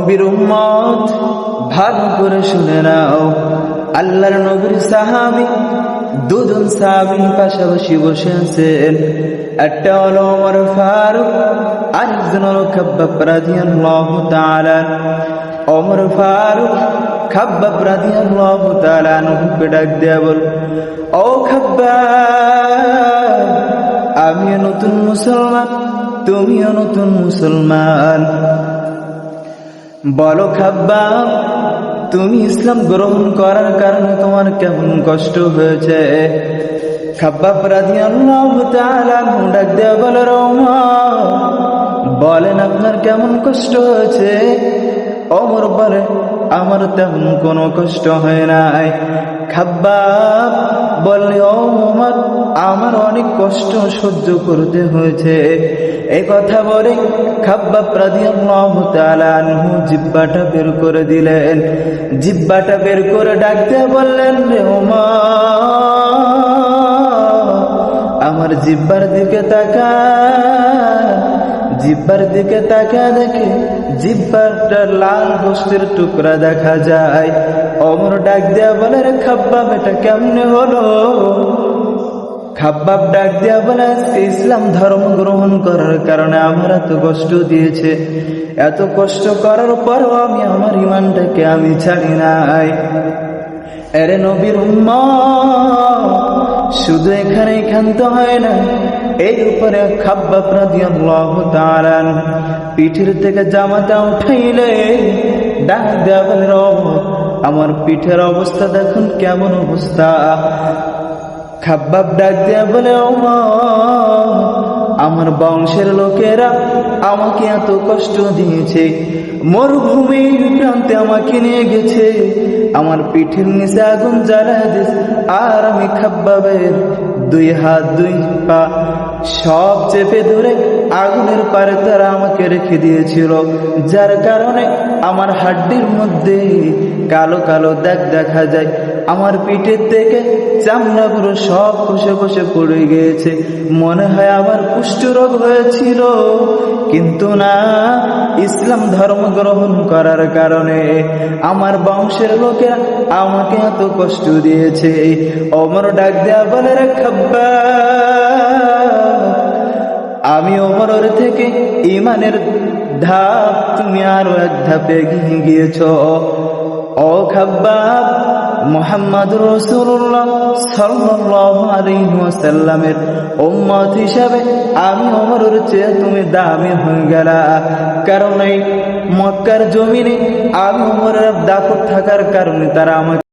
নবীর উম্মত ভালো করে শুনে নাও। আল্লাহর নবীর সাহাবি, দুজন সাহাবি পাশাপাশি বসে আছেন। একটা হলো ওমর ফারুক, আরেকজন হলো খাব্বাব রাদিয়াল্লাহু তাআলা। ওমর ফারুক, খাব্বাব রাদিয়াল্লাহু তাআলা নুকে ডাক দেয়া বল, ও খাব্বাব, আমিও নতুন মুসলমান, তুমিও নতুন মুসলমান। বলো খাব্বা, তুমি ইসলাম গ্রহণ করার কারণে তোমার কেমন কষ্ট হয়েছে? খাব্বা রাদিয়াল্লাহু তাআলা বলে, রমা, বলেন আপনার কেমন কষ্ট হয়েছে? অমর বলে, আমার তেমন কোনো কষ্ট হয় নাই। খাব্বাব বললে, ও আমার আমার অনেক কষ্ট সহ্য করতে হয়েছে। এই কথা বলে খাব্বাব রাদিয়াল্লাহু জিব্বাটা বের করে দিলেন। জিব্বাটা বের করে ডাকতে বললেন, রে আমার জিব্বার দিকে তাকা। জিব্বার দিকে তাকা দেখে জিব্বারটা লাল গোস্তের টুকরা দেখা যায়। অমর ডাক দেয়া বলে, রে খাব্বা এটা কেমনে হলো? খাব্বাব ডাক দেয়া বলে, আজকে ইসলাম ধর্ম গ্রহণ করার কারণে আমার এত কষ্ট দিয়েছে। এত কষ্ট করার পরও আমি আমার ইমানটাকে আমি ছাড়ি নাই। এরে নবীর শুধু এখানে ক্ষান্ত হয় না এই উপরে খাব্বা রাদিয়াল্লাহু তাআলা পিঠের থেকে জামাটা উঠাইলে ডাক দেওয়া বলে আমার পিঠের অবস্থা দেখুন কেমন অবস্থা। খাব্বাব ডাক দেয়া বলে আমার বংশের লোকেরা আমাকে এত কষ্ট দিয়েছে। মরুভূমির প্রান্তে আমাকে নিয়ে গেছে। আমার পিঠের নিচে আগুন জ্বালা দিয়েছে আর আমি খাব্বাবের দুই হাত, দুই পা সব চেপে ধরে আগুনের পারে তারা আমাকে রেখে দিয়েছিল। যার কারণে আমার হাড্ডির মধ্যে কালো কালো দাগ দেখা যায়। আমার পিঠের থেকে চামড়া পুরো সব খসে খসে পড়ে গিয়েছে। মনে হয় আমার কুষ্ঠ রোগ হয়েছিল। কিন্তু না, ইসলাম ধর্ম গ্রহণ করার কারণে আমার বংশের লোকেরা আমাকে এত কষ্ট দিয়েছে। অমর ডাক দেয়া বলে রে খাব্বা, আমি ওমরের থেকে ইমানের ধাপ, তুমি আরও এক ধাপে গিয়েছ। ও খাব্বাব মোহাম্মদ রসুল্লাহ সাল্লাহ আলাইহি ওয়াসাল্লামের উম্মত হিসাবে আমি ওমরের চেয়ে তুমি দামি হয়ে গেলা। কারণ এই মক্কার জমিনে আমি অমরের দাপট থাকার কারণে তারা আমাকে